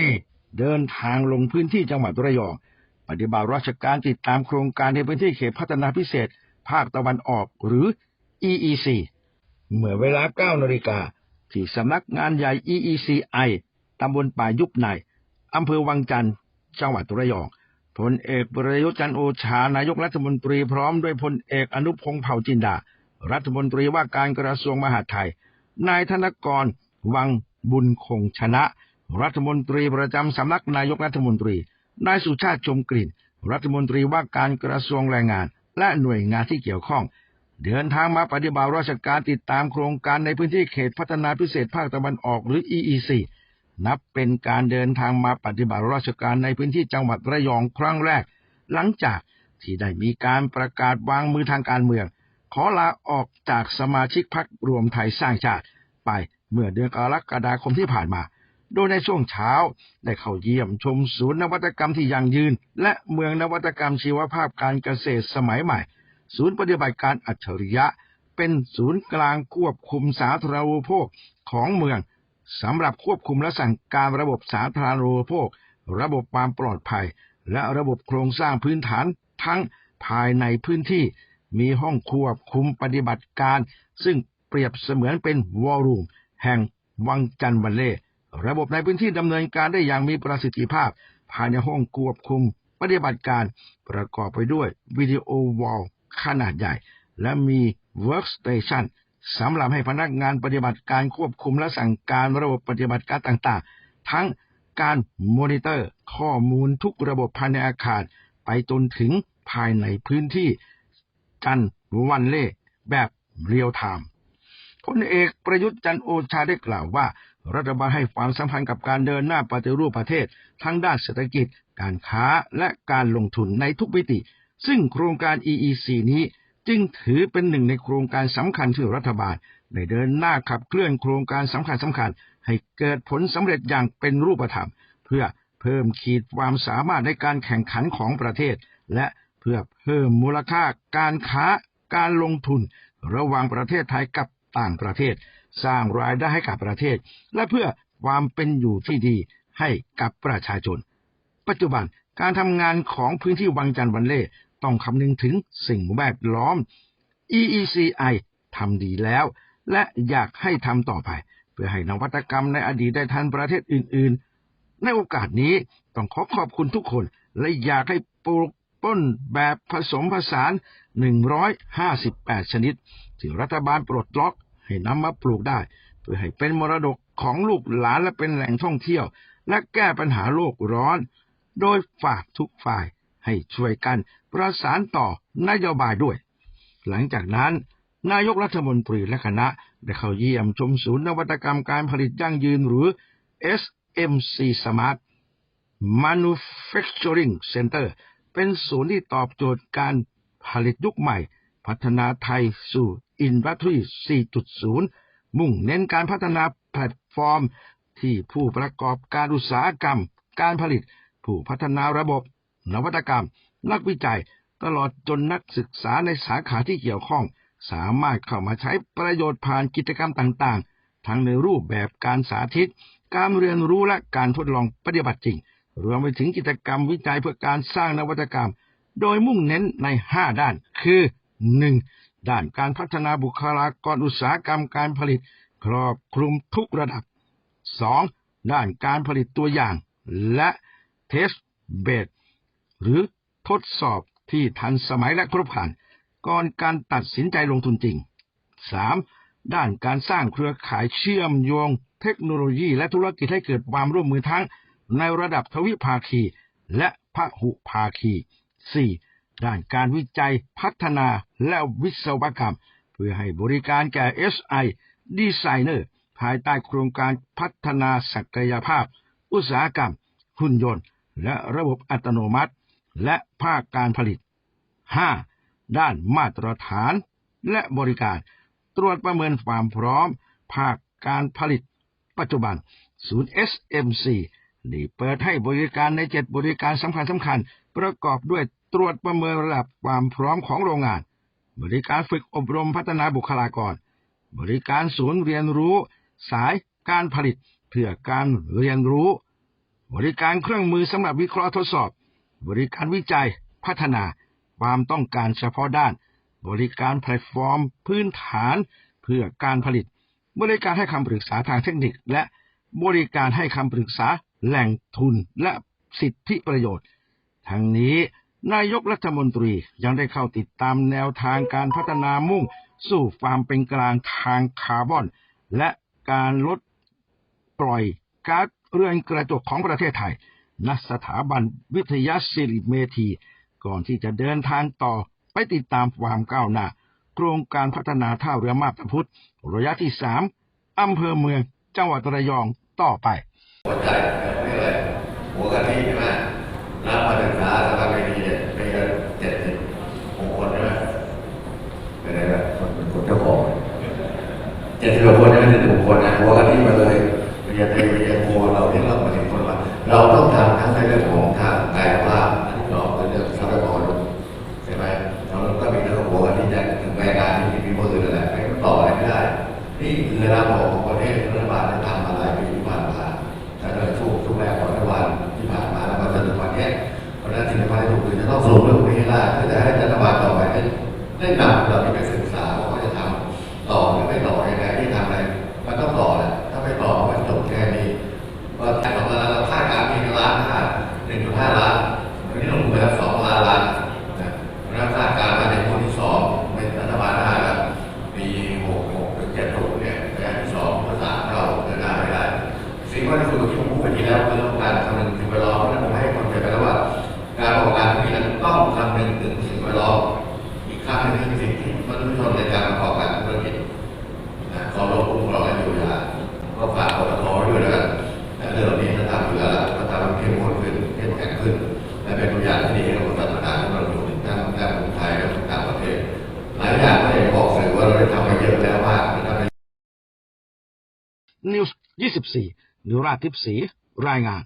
รีเดินทางลงพื้นที่จังหวัดระยองปฏิบัติราชการติดตามโครงการในพื้นที่เขตพัฒนาพิเศษ ภาคตะวันออกหรือ EEC เมื่อเวลา 9นาฬิกาที่สำนักงานใหญ่ EECI ตำบลป่ายุบในอำเภอวังจันทร์จังหวัดระยองพลเอกประยุทธ์จันโอชานายกรัฐมนตรีพร้อมด้วยพลเอกอนุพงษ์เผ่าจินดา รัฐมนตรีว่าการกระทรวงมหาดไทย นายธนกร วังบุญคงชนะ รัฐมนตรีประจำสำนักนายกรัฐมนตรี นายสุชาติชมกลิ่น รัฐมนตรีว่าการกระทรวงแรงงาน และหน่วยงานที่เกี่ยวข้อง เดินทางมาปฏิบัติราชการติดตามโครงการในพื้นที่เขตพัฒนาพิเศษภาคตะวันออกหรือ EEC นับเป็นการเดินทางมาปฏิบัติราชการในพื้นที่จังหวัดระยองครั้งแรก หลังจากที่ได้มีการประกาศวางมือทางการเมือง ขอลาออกจากสมาชิกพรรครวมไทยสร้างชาติ ไปเมื่อเดือนกรกฎาคมที่ผ่านมา โดยในช่วงเช้าได้เข้าเยี่ยมชมศูนย์นวัตกรรมที่ยั่งยืน และเมืองนวัตกรรมชีวภาพการเกษตรสมัยใหม่ ศูนย์ปฏิบัติการอัจฉริยะ เป็นศูนย์กลางควบคุมสาธารณูปโภคของเมืองสำหรับควบคุมและสั่งการระบบสาธารณูปโภค ระบบความปลอดภัย และระบบโครงสร้างพื้นฐานทั้งภายในพื้นที่ มีห้องควบคุมปฏิบัติการ ซึ่งเปรียบเสมือนเป็นวอลลุ่มแห่งวังจันทร์วันเล่ ระบบในพื้นที่ดำเนินการได้อย่างมีประสิทธิภาพ ภายในห้องควบคุม ปฏิบัติการประกอบไปด้วยวิดีโอวอลขนาดใหญ่ และมี Workstation สำหรับให้พนักงานปฏิบัติการควบคุมและสั่งการระบบปฏิบัติการต่างๆ ทั้งการมอนิเตอร์ ข้อมูลทุกระบบภายในอาคาร ไปจนถึงภายในพื้นที่จันวันเล่แบบเรียลไทม์พลเอกประยุทธ์จันโอชาได้กล่าวว่า รัฐบาลให้ความสำคัญกับการเดินหน้าปฏิรูปประเทศ ทั้งด้านเศรษฐกิจ การค้าและการลงทุนในทุกมิติ ซึ่งโครงการ EEC นี้จึงถือเป็นหนึ่งในโครงการสำคัญที่รัฐบาลได้เดินหน้าขับเคลื่อนโครงการสำคัญสำคัญ ให้เกิดผลสำเร็จอย่างเป็นรูปธรรม เพื่อเพิ่มขีดความสามารถในการแข่งขันของประเทศ และเพื่อเพิ่มมูลค่าการค้าการลงทุน ระหว่างประเทศไทยกับต่างประเทศ สร้างรายได้ให้กับประเทศ และเพื่อความเป็นอยู่ที่ดีให้กับประชาชน ปัจจุบันการทำงานของพื้นที่วังจันทร์วันเล่ต้องคำนึงถึงสิ่งแวดล้อม EECI ทำดีแล้ว และอยากให้ทำต่อไป เพื่อให้นวัตกรรมในอดีตได้ทันประเทศอื่น ๆ ในโอกาสนี้ต้องขอขอบคุณทุกคน และอยากให้ปลูกต้นแบบผสมผสาน 158 ชนิดที่รัฐบาลปลดล็อก ให้นำมาปลูกได้ เพื่อให้เป็นมรดกของลูกหลานและเป็นแหล่งท่องเที่ยว และแก้ปัญหาโลกร้อน โดยฝากทุกฝ่ายให้ช่วยกันประสานต่อนโยบายด้วย หลังจากนั้น นายกรัฐมนตรีและคณะได้เข้าเยี่ยมชมศูนย์นวัตกรรมการผลิตยั่งยืนหรือ SMC Smart Manufacturing Center เป็นศูนย์ที่ตอบโจทย์การผลิตยุคใหม่ พัฒนาไทยสู่ Industry 4.0 มุ่งเน้นการพัฒนาแพลตฟอร์ม ที่ผู้ประกอบการอุตสาหกรรม การผลิต ผู้พัฒนาระบบ นวัตกรรม นักวิจัย ตลอดจนนักศึกษาในสาขาที่เกี่ยวข้อง สามารถเข้ามาใช้ประโยชน์ผ่านกิจกรรมต่างๆ ทั้งในรูปแบบการสาธิต การเรียนรู้และการทดลองปฏิบัติจริง รวมไปถึงกิจกรรมวิจัยเพื่อการสร้างนวัตกรรม โดยมุ่งเน้นใน 5 ด้าน คือ 1. ด้านการพัฒนาบุคลากรอุตสาหกรรมการผลิต ครอบคลุมทุกระดับ 2. ด้านการผลิตตัวอย่าง และ test bed หรือทดสอบที่ทันสมัยและครบครัน ก่อนการตัดสินใจลงทุนจริง 3. ด้านการสร้างเครือข่ายเชื่อมโยง เทคโนโลยีและธุรกิจให้เกิดความร่วมมือทั้งในระดับทวิภาคี และพหุภาคี 4. ด้านการวิจัยพัฒนาและวิศวกรรม เพื่อให้บริการแก่ SI Designer ภายใต้โครงการพัฒนาศักยภาพ อุตสาหกรรม หุ่นยนต์ และระบบอัตโนมัติ และภาคการผลิต 5. ด้านมาตรฐานและบริการ ตรวจประเมินความพร้อม ภาคการผลิต ปัจจุบัน ศูนย์ SMC ได้เปิดให้บริการในเจ็ดบริการสำคัญสำคัญ ประกอบด้วย ตรวจประเมินระดับความพร้อมของโรงงาน บริการฝึกอบรมพัฒนาบุคลากร บริการศูนย์เรียนรู้ สายการผลิตเพื่อการเรียนรู้ บริการเครื่องมือสำหรับวิเคราะห์ทดสอบ บริการวิจัยพัฒนาความต้องการเฉพาะด้าน บริการแพลตฟอร์ม พื้นฐานเพื่อการผลิต บริการให้คำปรึกษาทางเทคนิค และบริการให้คำปรึกษาแหล่งทุนและสิทธิประโยชน์ ทั้งนี้ นายกรัฐมนตรียังได้เข้าติดตามแนวทางการพัฒนามุ่ง สู่ความเป็นกลางทางคาร์บอน และการลดปล่อยก๊าซเรือนกระจกของประเทศไทยณสถาบันวิทยาศิริเมธี ก่อนที่จะเดินทางต่อไปติดตามความก้าวหน้า โครงการพัฒนาท่าเรือมาบตาพุธระยะที่สามอำเภอเมืองจังหวัดระยองต่อไปหัวใจไม่เลยหัวกะทิใช่ไหมรับมาศึกษาสภาพไม่ดีเนี่ ต้องสรุปเรื่องนี้ให้ได้เพื่อจะให้รัฐบาลต่อไปได้ได้นำเราไปศึกษา ข็งขึ้น และเป็นตัวอย่างที่ดีให้เราพัฒนาให้เราอยู่ทั้งทั้งคนไทยและต่างประเทศหลายอย่างก็อยาบอกสื่อว่าเราได้ทำมาเยอะแล้วมากนะครับนิวส์24นิราทิพศรีรายงาน